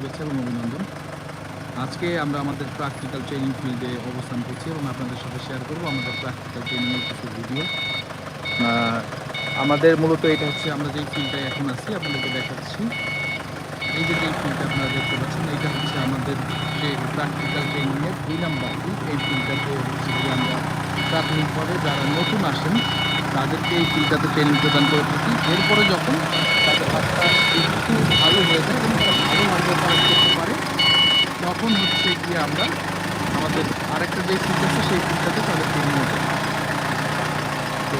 শুভেচ্ছা এবং অভিনন্দন। আজকে আমরা আমাদের প্র্যাকটিক্যাল ট্রেনিং ফিল্ডে অবস্থান করছি এবং আপনাদের সাথে শেয়ার করব আমাদের প্র্যাকটিক্যাল ট্রেনিংয়ের কিছু ভিডিও আমাদের মূলত এটা হচ্ছে আমরা যেই ফিল্ডটায় এখন আছি, আপনাদেরকে দেখাচ্ছি। এই যে যেই ফিল্ডটা আপনারা দেখতে পাচ্ছেন, এইটা হচ্ছে আমাদের যে প্র্যাকটিক্যাল ট্রেনিংয়ের দুই নাম্বার এই ফিল্ডটাতে হচ্ছে যে আমরা প্রাথমিকভাবে যারা নতুন আসেন, তাদেরকে এই ফিল্ডটাতে ট্রেনিং প্রদান করে থাকি। এরপরে যখন হাতটা একটু ভালো হয়ে যায়, এবং তারা ভালোভাবে অপারেট করতে পারে। তখন হচ্ছে গিয়ে আমরা আমাদের আরেকটা যে ফিল্ড আছে, সেই ফিল্ডটাতে তাদেরকে নিয়ে যাই তো,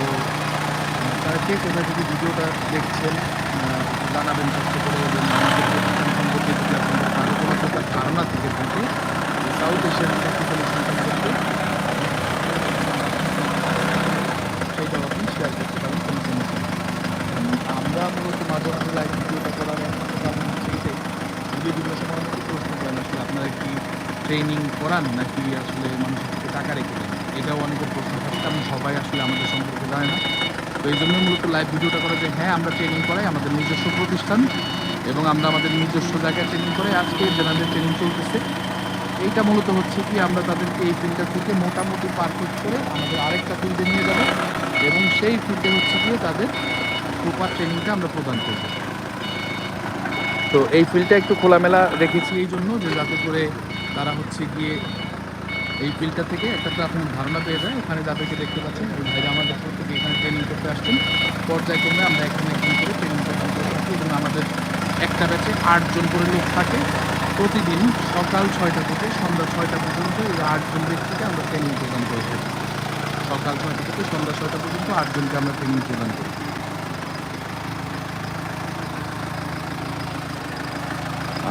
তারা কে কোথা থেকে ভিডিওটা দেখছেন জানাবেন কষ্ট করে, এবং আমাদের সম্পর্কে যদি আপনাদের কারও কোনো প্রকার ধারণা থেকে থাকে সাউথ এশিয়ান ক্যাপিটালিজম সম্পর্কে সেইটাও আপনি শেয়ার করতে পারেন কোনো সমস্যা নেই উম, আমরা মূলত মাঝে মাঝে লাইভ ভিডিওটা করার একমাত্র কারণ হচ্ছে এটাই ভিডিও দিনের সময় অনেকে প্রশ্ন করেন আসলে আপনারা কি ট্রেনিং করান নাকি আসলে মানুষের থেকে টাকা রেখে দেন? এটাও অনেকের প্রশ্ন থাকে কারণ সবাই আসলে আমাদের সম্পর্কে জানে না। তো এই জন্য মূলত লাইভ ভিডিওটা করা যে হ্যাঁ আমরা ট্রেনিং করাই আমাদের নিজস্ব প্রতিষ্ঠান এবং আমরা আমাদের নিজস্ব জায়গায় ট্রেনিং করে আজকে যেনাদের ট্রেনিং চলতেছে এইটা মূলত হচ্ছে কি আমরা তাদেরকে এই ফিল্ডটা থেকে মোটামুটি পারফেক্ট করে আমাদের আরেকটা ফিল্ডে নিয়ে যাব এবং সেই ফিল্ডে হচ্ছে গিয়ে তাদের প্রপার ট্রেনিংটা আমরা প্রদান করব। তো এই ফিল্ডটা একটু খোলামেলা রেখেছি। এই জন্য যে যাতে করে তারা হচ্ছে গিয়ে এই ফিল্ডটা থেকে একটা প্রাথমিক ধারণা পেয়ে যায়। এখানে যাদেরকে দেখতে পাচ্ছেন ওই ভাইরা আমাদের প্রত্যেকে এখানে ট্রেনিং করতে আসছেন। পর্যায়ক্রমে আমরা এখানে একদিন করে ট্রেনিং প্রদান করে থাকি এবং আমাদের একটা ব্যাচে আটজন করে লোক থাকে। প্রতিদিন সকাল ছয়টা থেকে সন্ধ্যা ছয়টা পর্যন্ত এই আটজন ব্যক্তিকে আমরা ট্রেনিং প্রদান করে থাকি। সকাল ছয়টা থেকে সন্ধ্যা ছয়টা পর্যন্ত আটজনকে আমরা ট্রেনিং প্রদান করি।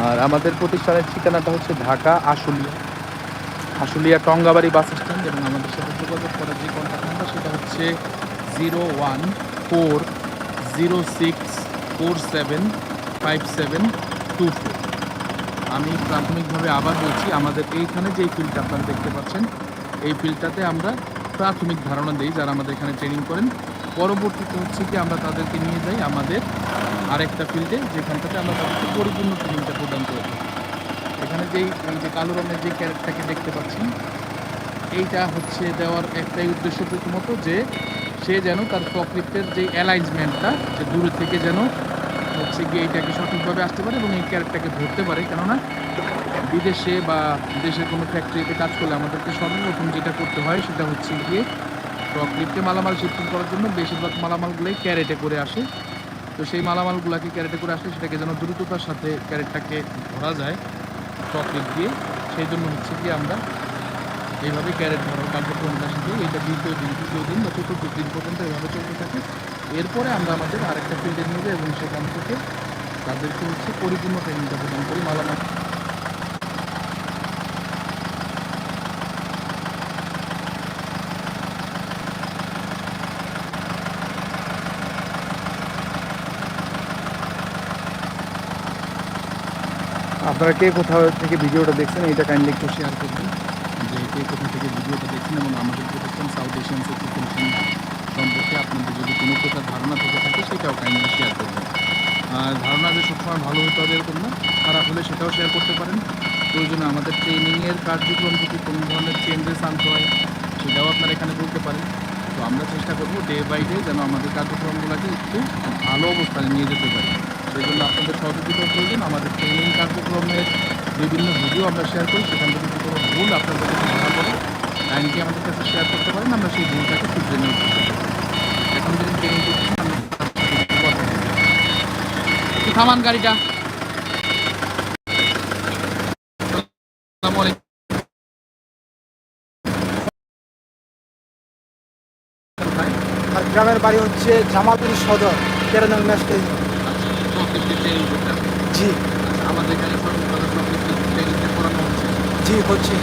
আর আমাদের প্রতিষ্ঠানের ঠিকানাটা হচ্ছে ঢাকা, আশুলিয়া। আশুলিয়া টঙ্গাবাড়ি বাস স্ট্যান্ড এবং আমাদের সাথে যোগাযোগ করার যে কন্ট্যাক্ট নাম্বার সেটা হচ্ছে zero one four zero six four seven five seven two four. আমি প্রাথমিকভাবে আবার বলছি, আমাদের এইখানে যে ফিল্ডটা আপনারা দেখতে পাচ্ছেন, এই ফিল্ডটাতে আমরা প্রাথমিক ধারণা দিই যারা আমাদের এখানে ট্রেনিং করেন। পরবর্তীতে হচ্ছে কি আমরা তাদেরকে নিয়ে যাই আমাদের আরেকটা ফিল্ডে যেখানটাতে আমরা তাদেরকে পরিপূর্ণ ট্রেনিংটা প্রদান করে থাকি এখানে যেই, এই যে কালো রঙের যে ক্যারেটটাকে দেখতে পাচ্ছেন, এইটা হচ্ছে দেওয়ার একটাই উদ্দেশ্য প্রথমত যে সে যেন তার প্রকৃতের যে অ্যালাইনমেন্টটা যে দূরে থেকে যেন হচ্ছে গিয়ে এইটাকে সঠিকভাবে আসতে পারে এবং এই ক্যারেটটাকে ধরতে পারে। কেননা বিদেশে বা দেশের কোনো ফ্যাক্টরিতে কাজ করলে আমাদেরকে সর্বপ্রথম যেটা করতে হয় সেটা হচ্ছে গিয়ে প্রকৃতকে মালামাল শিফটিং করার জন্য বেশিরভাগ মালামালগুলোই ক্যারেটে করে আসে। তো সেই মালামালগুলোকে ক্যারেটে করে আসলে সেটাকে যেন দ্রুততার সাথে ক্যারেটটাকে ধরা যায় চকলেট দিয়ে। সেই জন্য হচ্ছে কি আমরা এইভাবে ক্যারেট ধরার কার্যক্রমটা শিখি এটা দ্বিতীয় দিন, তৃতীয় দিন বা চতুর্থ দিন পর্যন্ত এইভাবে চলতে থাকে। এরপরে আমরা আমাদের আরেকটা ফিল্ডে নিয়ে যাই এবং সেখান থেকে তাদেরকে হচ্ছে পরিপূর্ণ ট্রেনিংটা প্রদান করি মালামাল আপনারা কে কোথাও থেকে ভিডিওটা দেখছেন এটা কাইন্ডলি একটু শেয়ার করবেন। যে কে কোথা থেকে ভিডিওটা দেখছেন এবং আমাদের প্রতিষ্ঠান সাউথ এশিয়ান সলিউশন সম্পর্কে আপনাদের যদি কোনো প্রকার ধারণা থেকে থাকে, সেটাও কাইন্ডলি শেয়ার করবেন। আর ধারণা যে সবসময় ভালো হতে হবে এরকম না, খারাপ হলে সেটাও শেয়ার করতে পারেন। প্রয়োজনে আমাদের ট্রেনিংয়ের কার্যক্রম যদি কোনো ধরনের চেঞ্জেস আনতে হয়, সেটাও আপনারা এখানে বলতে পারেন। তো আমরা চেষ্টা করব ডে বাই ডে যেন আমাদের কার্যক্রমগুলোকে একটু ভালো অবস্থানে নিয়ে যেতে পারি। জন্য আপনাদের সহযোগিতা প্রয়োজন। আমাদের ট্রেনিং কার্যক্রমের বিভিন্ন ভিডিও আমরা শেয়ার করি, সেখান থেকে কোনো ভুল আপনাদের ধরা পড়ে লাইনটি আমাদের কাছে শেয়ার করতে পারেন, আমরা সেই ভুলটাকে শুধরে নিয়ে চেষ্টা করব এখন যদি ট্রেনিং থামান গাড়িটা। গ্রামের বাড়ি হচ্ছে জামালপুর সদর তেরো নং ম্যাচ ট্রেনিং করতে জি। আচ্ছা, আমাদের এখানে প্রকৃতির ট্রেনিংটা করানো হচ্ছে। জি হচ্ছে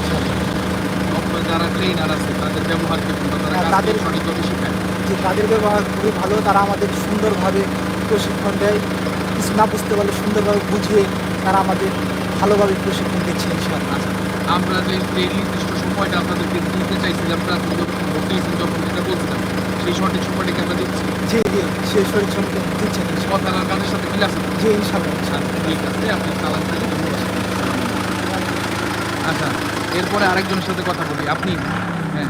যারা ট্রেনার আছে তাদের ব্যবহার হ্যাঁ, তাদের- সঠিকভাবে শেখায়। জি তাদের ব্যবহার খুবই ভালো। তারা আমাদের সুন্দরভাবে প্রশিক্ষণ দেয়। কিছু না বুঝতে পারলে সুন্দরভাবে বুঝিয়ে তারা আমাদের ভালোভাবে প্রশিক্ষণ দিচ্ছে ইনশাল্লাহ আচ্ছা আমরা যে নির্দিষ্ট সময়টা আপনাদেরকে দিতে চাইছিলাম প্রাথমিক ভর্তি হয়েছেন যখন যেটা বলছিলাম সেই সঠিক সময়টাকে আমরা দিচ্ছি? জি জি সে শরীর সম্পর্কে দিচ্ছেন ইনশাল্লাহ। আর কাজের সাথে মিল আছে? জি ইনশাল্লাহ ঠিক আছে আপনি তাহলে আচ্ছা এরপরে আরেকজনের সাথে কথা বলি। আপনি হ্যাঁ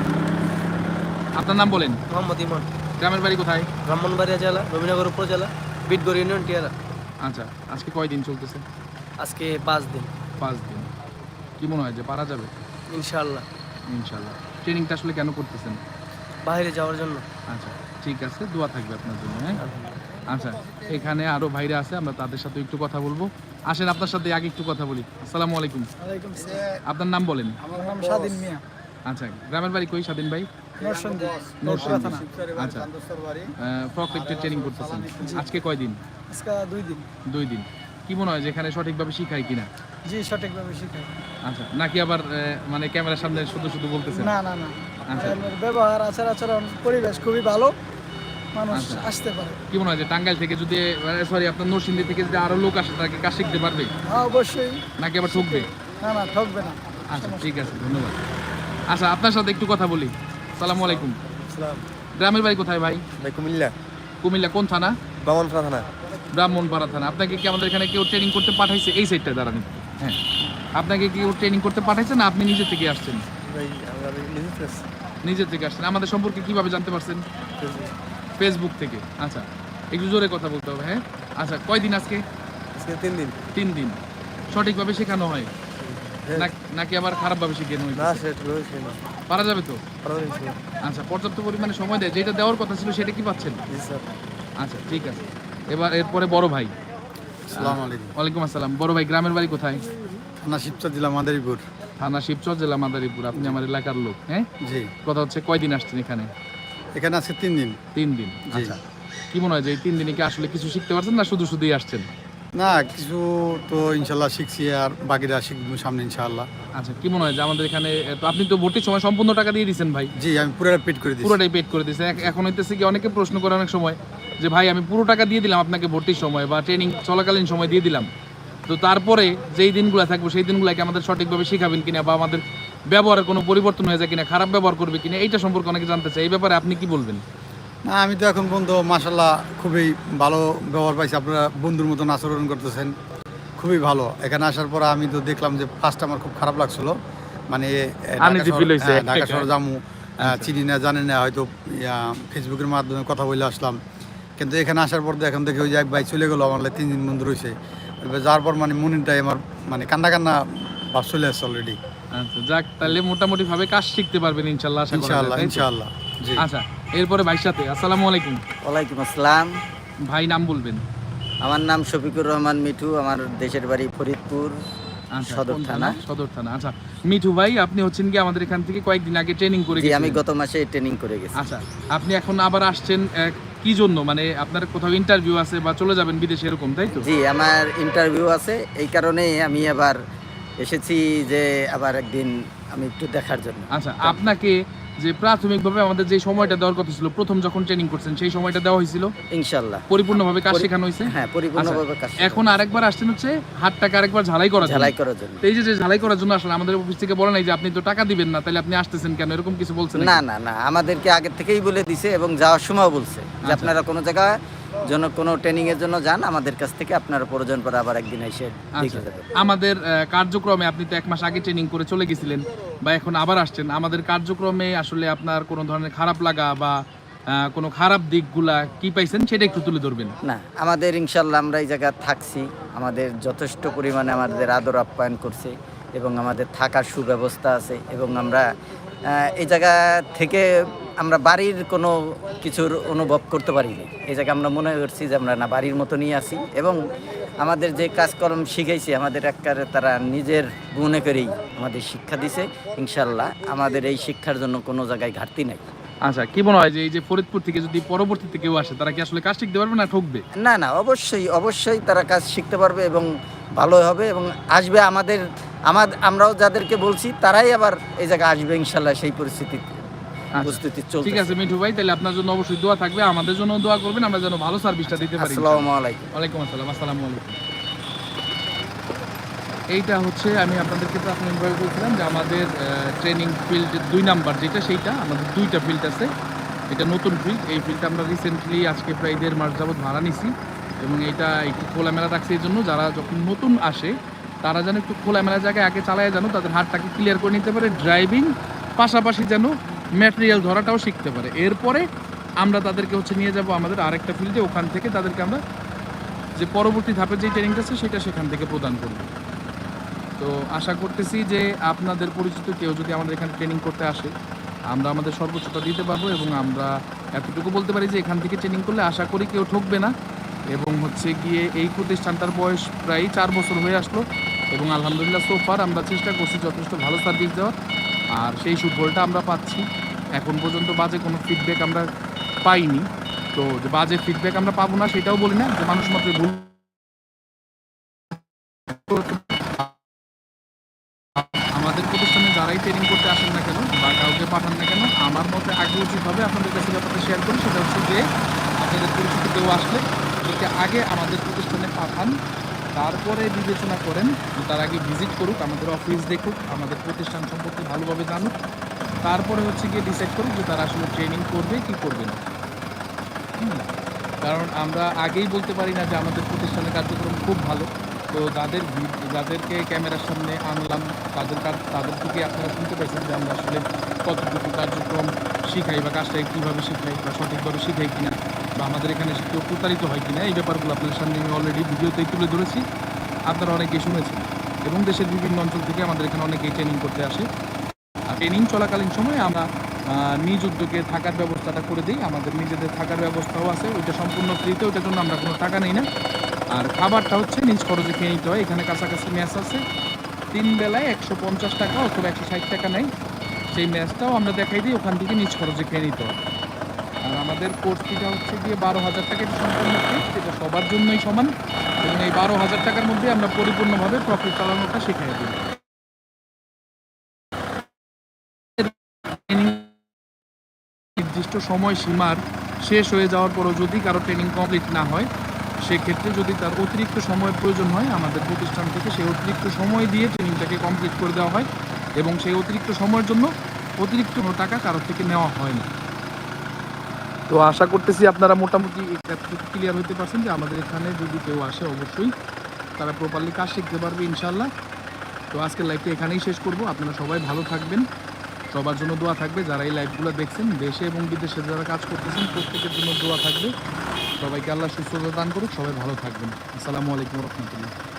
আপনার নাম বলেন? মোহাম্মদ ইমন। গ্রামের বাড়ি কোথায়? ব্রাহ্মণবাড়িয়া জেলা রবীনগর উপজেলা বিটগড় ইউনিয়ন টিয়ারা আচ্ছা আজকে কয়দিন চলতেছে? আজকে পাঁচ দিন। পাঁচ দিন। কি মনে হয় যে পারা যাবে? ইনশাআল্লাহ। ইনশাল্লাহ ট্রেনিংটা আসলে কেন করতেছেন? বাইরে যাওয়ার জন্য। আচ্ছা ঠিক আছে দোয়া থাকবে আপনার জন্য হ্যাঁ? আচ্ছা এখানে আরও ভাইরা আছে আমরা তাদের সাথে একটু কথা বলব। আসেন আপনার সাথে আগে একটু কথা বলি। আসসালামু আলাইকুম। ওয়ালাইকুম আপনার আপনার নাম বলেন। নাম স্বাধীন মিয়া। আচ্ছা গ্রামের বাড়ি কই স্বাধীন ভাই? আচ্ছা ফ্রকলিফ্টে ট্রেনিং করতেছেন। আজকে কয়দিন? আজকে দুই দিন। দুই দিন। কি মনে হয় যে এখানে সঠিকভাবে শিখায় কিনা? জি সঠিকভাবে শিখাই আচ্ছা নাকি আবার মানে ক্যামেরার সামনে শুধু শুধু বলতেছেন? না না না। আচ্ছা। এর ব্যবহার আচার আচরণ পরিবেশ খুবই ভালো। মানুষ আচ্ছা। আসতে পারে। কি মনে হয় যে টাঙ্গাইল থেকে যদি সরি আপনার নরসিংদী থেকে যদি আরও লোক আসে তাকে কাজ শিখতে পারবে? হ্যাঁ অবশ্যই। নাকি আবার ঠকবে? না না ঠকবে না। আচ্ছা ঠিক আছে ধন্যবাদ। আচ্ছা আপনার সাথে একটু কথা বলি। সালামু আলাইকুম। গ্রামের বাড়ি কোথায় ভাই? ভাই কুমিল্লা। কুমিল্লা কোন থানা? বামনপাড়া থানা। ব্রাহ্মণপাড়া থানা। আপনাকে কি আমাদের এখানে কেউ ট্রেনিং করতে পাঠাইছে? এই সাইডটা দাঁড়ান হ্যাঁ। আপনাকে কেউ ট্রেনিং করতে পাঠাইছে না আপনি নিজে থেকে আসছেন? নিজে থেকে আসছেন। আমাদের সম্পর্কে কীভাবে জানতে পারছেন? ফেসবুক থেকে। আচ্ছা একটু জোরে কথা বলতে হবে হ্যাঁ? আচ্ছা কয়দিন আজকে? আজকে তিন দিন। তিন দিন। সঠিকভাবে শেখানো হয়? হ্যাঁ। নাকি আবার খারাপভাবে শেখানো হয় না সেটা রয়েছে না। পারা যাবে তো? আচ্ছা পর্যাপ্ত পরিমাণে সময় দেয়। যেটা দেওয়ার কথা ছিল সেটা কি পাচ্ছেন? আচ্ছা ঠিক আছে। এবার এরপরে বড় ভাই। আসসালামু আলাইকুম। ওয়ালাইকুম আসসালাম। বড় ভাই গ্রামের বাড়ি কোথায়? থানা শিবচর জেলা মাদারীপুর। থানা শিবচর জেলা মাদারীপুর। আপনি আমার এলাকার লোক হ্যাঁ? জি। কথা হচ্ছে কয়দিন আসছেন এখানে? এখানে আজকে তিন দিন। তিন দিন। আচ্ছা। কি মনে হয় যে এই তিন দিনে কি আসলে কিছু শিখতে পারছেন না শুধু শুধুই আসছেন? না কিছু তো ইনশাল্লাহ শিখছি আর বাকিরা শিখব সামনে ইনশাআল্লাহ। আচ্ছা কি মনে হয় যে আমাদের এখানে তো আপনি তো ভর্তির সময় সম্পূর্ণ টাকা দিয়ে দিয়েছেন ভাই। জি আমি পুরোটা পেড করে দিচ্ছি পুরোটাই পেড করে দিয়েছেন এখন হইতেছে কি অনেকে প্রশ্ন করে অনেক সময় যে ভাই আমি পুরো টাকা দিয়ে দিলাম আপনাকে ভর্তির সময় বা ট্রেনিং চলাকালীন সময় দিয়ে দিলাম। তো তারপরে যেই দিনগুলো থাকব সেই দিনগুলোকে আমাদের সঠিকভাবে শিখাবেন কিনা বা আমাদের ব্যবহারের কোনো পরিবর্তন হয়ে যায় কিনা খারাপ ব্যবহার করবে কিনা এইটা সম্পর্কে অনেকে জানতে চাই এই ব্যাপারে আপনি কি বলবেন? না আমি তো এখন পর্যন্ত মাসাল্লাহ খুবই ভালো ব্যবহার পাইছি। আপনারা বন্ধুর মতন আচরণ করতেছেন খুবই ভালো। এখানে আসার পর আমি তো দেখলাম যে ফার্স্ট আমার খুব খারাপ লাগছিল। মানে ঢাকা হ্যাঁ, ঢাকা। শহর জামু চিনি না জানি না হয়তো ফেসবুকের মাধ্যমে কথা বলে আসলাম। কিন্তু এখানে আসার পর তো এখন দেখি ওই যে এক ভাই চলে গেলো আমার তিন দিন বন্ধু রয়েছে। এবার যার পর মানে মনিটাই আমার মানে কান্না কান্না ভাব চলে আসছে অলরেডি আচ্ছা যাক তাহলে মোটামুটি ভাবে কাজ শিখতে পারবেন ইনশাল্লাহ আশা করা যায়, ইনশাআল্লাহ তাই জি। আচ্ছা এরপরে ভাইয়ের সাথে আসসালামু আলাইকুম। ওয়ালাইকুম আসসালাম। ভাই নাম বলবেন। আমার নাম শফিকুর রহমান মিঠু আমার দেশের বাড়ি ফরিদপুর আচ্ছা, সদর থানা। সদর থানা আচ্ছা। মিঠু ভাই আপনি হচ্ছেন কি আমাদের এখান থেকে কয়েকদিন আগে ট্রেনিং করে আমি গত মাসে ট্রেনিং করে গেছি। আচ্ছা আপনি এখন আবার আসছেন কি জন্য? মানে আপনার কোথাও ইন্টারভিউ আছে বা চলে যাবেন বিদেশে এরকম তাই তো? জি আমার ইন্টারভিউ আছে। এই কারণেই আমি আবার এসেছি যে আবার একদিন আমি একটু দেখার জন্য। আচ্ছা আপনাকে যে প্রাথমিকভাবে আমাদের যে সময়টা দেওয়ার কথা ছিল প্রথম যখন ট্রেনিং করছেন সেই সময়টা দেওয়া হয়েছিল? ইনশাআল্লাহ পরিপূর্ণভাবে কাজ শেখানো হয়েছে? হ্যাঁ পরিপূর্ণভাবে কাজ আচ্ছা, এখন আরেকবার আসছেন হচ্ছে হাতটাকে আরেকবার ঝালাই করা ঝালাই করার জন্য। এই যে যে ঝালাই করার জন্য আসলে আমাদের অফিস থেকে বলে নাই যে আপনি তো টাকা দিবেন না তাহলে আপনি আসতেছেন কেন? এরকম কিছু বলছেন না না না আমাদেরকে আগে থেকেই বলে দিছে এবং যাওয়ার সময় বলছে যে আচ্ছা। আপনারা কোনো জায়গায় জন্য কোনো ট্রেনিং এর জন্য যান আমাদের কাছ থেকে আপনারা প্রয়োজন পরে আবার একদিন এসে আচ্ছা। দেখে যাবেন। আমাদের কার্যক্রমে আপনি তো এক মাস আগে ট্রেনিং করে চলে গেছিলেন বা এখন আবার আসছেন। আমাদের কার্যক্রমে আসলে আপনার কোনো ধরনের খারাপ লাগা বা কোনো খারাপ দিকগুলা কি পাইছেন সেটা একটু তুলে ধরবেন। না আমাদের ইনশাল্লাহ আমরা এই জায়গায় থাকছি। আমাদের যথেষ্ট পরিমাণে আমাদের আদর আপ্যায়ন করছে এবং আমাদের থাকার সুব্যবস্থা আছে এবং আমরা এই জায়গা থেকে আমরা বাড়ির কোনো কিছুর অনুভব করতে পারিনি। এই জায়গায় আমরা মনে করছি যে আমরা না বাড়ির মতনই আছি এবং আমাদের যে কাজকর্ম শিখাইছে আমাদের একবারে তারা নিজের মনে করেই আমাদের শিক্ষা দিছে। ইনশাল্লাহ আমাদের এই শিক্ষার জন্য কোনো জায়গায় ঘাটতি নাই। আচ্ছা কি মনে হয় যে এই যে ফরিদপুর থেকে যদি পরবর্তীতে কেউ আসে তারা কি আসলে কাজ শিখতে পারবে না ঠকবে? না না অবশ্যই অবশ্যই তারা কাজ শিখতে পারবে এবং ভালো হবে এবং আসবে আমাদের আমাদের আমরাও যাদেরকে বলছি তারাই আবার এই জায়গায় আসবে ইনশাল্লাহ সেই পরিস্থিতি আচ্ছা, ঠিক আছে মিঠু ভাই তাহলে আপনার জন্য অবশ্যই দোয়া থাকবে আমাদের জন্য দোয়া করবেন আমরা যেন ভালো সার্ভিসটা দিতে পারি। আসসালামু আলাইকুম। ওয়ালাইকুম আসসালাম আসসালামু আলাইকুম। এইটা হচ্ছে আমি আপনাদেরকে প্রাথমিকভাবে বলছিলাম যে আমাদের ট্রেনিং ফিল্ড দুই নাম্বার যেটা সেইটা আমাদের দুইটা ফিল্ড আছে। এটা নতুন ফিল্ড এই ফিল্ডটা আমরা রিসেন্টলি আজকে প্রায় দেড় মাস যাবত ভাড়া নিছি এবং এটা একটু খোলামেলা রাখছি এই জন্য যারা যখন নতুন আসে তারা যেন একটু খোলামেলা জায়গায় আগে চালায় যেন তাদের হাতটাকে ক্লিয়ার করে নিতে পারে ড্রাইভিং পাশাপাশি যেন ম্যাটেরিয়াল ধরাটাও শিখতে পারে। এরপরে আমরা তাদেরকে হচ্ছে নিয়ে যাব আমাদের আরেকটা ফিল্ডে ওখান থেকে তাদেরকে আমরা যে পরবর্তী ধাপের যে ট্রেনিংটা আছে, সেটা সেখান থেকে প্রদান করব। তো আশা করতেছি যে আপনাদের পরিচিত কেউ যদি আমাদের এখানে ট্রেনিং করতে আসে, আমরা আমাদের সর্বোচ্চটা দিতে পারব এবং আমরা এতটুকু বলতে পারি যে এখান থেকে ট্রেনিং করলে আশা করি কেউ ঠকবে না এবং হচ্ছে গিয়ে এই প্রতিষ্ঠানটার বয়স প্রায় চার বছর হয়ে আসলো এবং আলহামদুলিল্লাহ সোফার আমরা চেষ্টা করছি যথেষ্ট ভালো সার্ভিস দেওয়ার। আর সেই সুফলটা আমরা পাচ্ছি। এখন পর্যন্ত বাজে কোনো ফিডব্যাক আমরা পাইনি। তো যে বাজে ফিডব্যাক আমরা পাবো না সেটাও বলি না, যে মানুষ মাত্র ভুল আমাদের প্রতিষ্ঠানে যারাই ট্রেনিং করতে আসেন না কেন বা কাউকে পাঠান না কেন, আমার মতে আগে উচিত হবে আপনাদের কাছে ব্যাপারটা শেয়ার করি, সেটা হচ্ছে যে আপনাদের পরিচিত কেউ আসলে আগে আমাদের প্রতিষ্ঠানে পাঠান। তারপরে বিবেচনা করেন, তার আগে ভিজিট করুক, আমাদের অফিস দেখুক, আমাদের প্রতিষ্ঠান সম্পর্কে ভালোভাবে জানুক। তারপরে হচ্ছে গিয়ে ডিসাইড করুক যে তারা আসলে ট্রেনিং করবে কি করবে না। কারণ আমরা আগেই বলতে পারি না যে আমাদের প্রতিষ্ঠানের কার্যক্রম খুব ভালো। তো যাদের যাদেরকে ক্যামেরার সামনে আনলাম, তাদের তাদের থেকে আপনারা শুনতে পাইছেন যে আমরা আসলে কতটুকু কার্যক্রম শিখাই বা কাজটা কীভাবে শিখাই বা সঠিকভাবে শিখাই কিনা। বা আমাদের এখানে সে কেউ প্রতারিত হয় কিনা, এই ব্যাপারগুলো আপনাদের সামনে আমি অলরেডি ভিডিওতেই তুলে ধরেছি। আপনারা অনেকেই শুনেছেন। এবং দেশের বিভিন্ন অঞ্চল থেকে আমাদের এখানে অনেকেই ট্রেনিং করতে আসে। আর ট্রেনিং চলাকালীন সময়ে আমরা নিজ উদ্যোগে থাকার ব্যবস্থাটা করে দিই। আমাদের নিজেদের থাকার ব্যবস্থাও আছে। ওইটা সম্পূর্ণ ফ্রিতে ওইটার জন্য আমরা কোনো টাকা নেই না। আর খাবারটা হচ্ছে নিজ খরচে খেয়ে নিতে হয়। এখানে কাছাকাছি ম্যাচ আছে। তিন বেলায় একশো পঞ্চাশ টাকা অথবা একশো ষাট টাকা নেয়। সেই ম্যাচটাও আমরা দেখাই দিই। ওখান থেকে নিজ খরচে খেয়ে নিতে হয়। আমাদের কোর্স হচ্ছে গিয়ে বারো হাজার টাকা সম্পূর্ণ ফ্রি এটা সবার জন্যই সমান। এবং এই বারো হাজার টাকার মধ্যে আমরা পরিপূর্ণভাবে প্রফিট চালানোটা শিখিয়ে দিই নির্দিষ্ট সময় সীমার শেষ হয়ে যাওয়ার পরও যদি কারও ট্রেনিং কমপ্লিট না হয়, সেক্ষেত্রে যদি তার অতিরিক্ত সময়ের প্রয়োজন হয়, আমাদের প্রতিষ্ঠান থেকে সেই অতিরিক্ত সময় দিয়ে ট্রেনিংটাকে কমপ্লিট করে দেওয়া হয় এবং সেই অতিরিক্ত সময়ের জন্য অতিরিক্ত টাকা কারোর থেকে নেওয়া হয় না। তো আশা করতেছি আপনারা মোটামুটি ক্লিয়ার হতে পারছেন যে আমাদের এখানে যদি কেউ আসে, অবশ্যই তারা প্রপারলি কাজ শিখতে পারবে ইনশাল্লাহ তো আজকের লাইভটা এখানেই শেষ করব। আপনারা সবাই ভালো থাকবেন। সবার জন্য দোয়া থাকবে। যারা এই লাইভগুলো দেখছেন, দেশে এবং বিদেশে যারা কাজ করতেছেন, প্রত্যেকের জন্য দোয়া থাকবে। সবাইকে আল্লাহ সুস্থতা দান করুক। সবাই ভালো থাকবেন। আসসালামু আলাইকুম রহমতুল্লাহ।